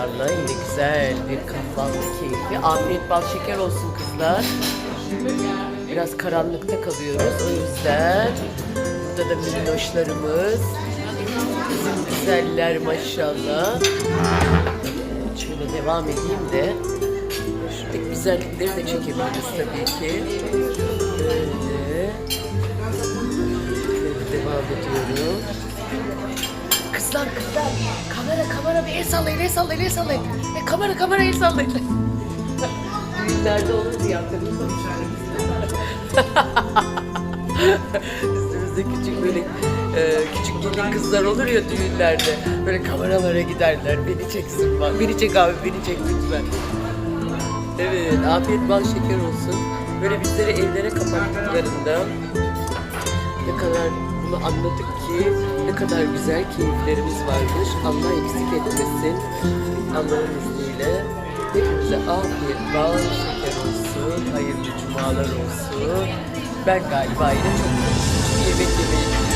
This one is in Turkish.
kızlarla yine güzel bir kahvaltı keyfi. Afiyet bal şeker olsun kızlar. Biraz karanlıkta kalıyoruz o yüzden. Burada da minnoşlarımız. Bizim güzeller maşallah. Şöyle devam edeyim de. Şuradaki güzellikleri de çekebiliriz tabii ki. Böyle. Böyle devam ediyorum. Kızlar kızlar. Kamera kamera bir el sallayın el sallayın el sallayın. E, kamera kamera el sallayın. Düğünlerde olur diye hatırlıyorum. Üstümüzde küçük böyle e, küçük gelin kızlar olur ya düğünlerde. Böyle kameralara giderler. Beni çeksin bak. Beni çek abi beni çek lütfen. Evet afiyet bal şeker olsun. Böyle bizleri evlere kapattıklarında ne kadar bunu anladık ki ne kadar güzel keyiflerimiz varmış. Allah eksik etmesin. Allah'ın izniyle hepimize afiyet, bal, şeker olsun. Hayırlı cumalar olsun. Ben galiba yine çok yemek yemeyi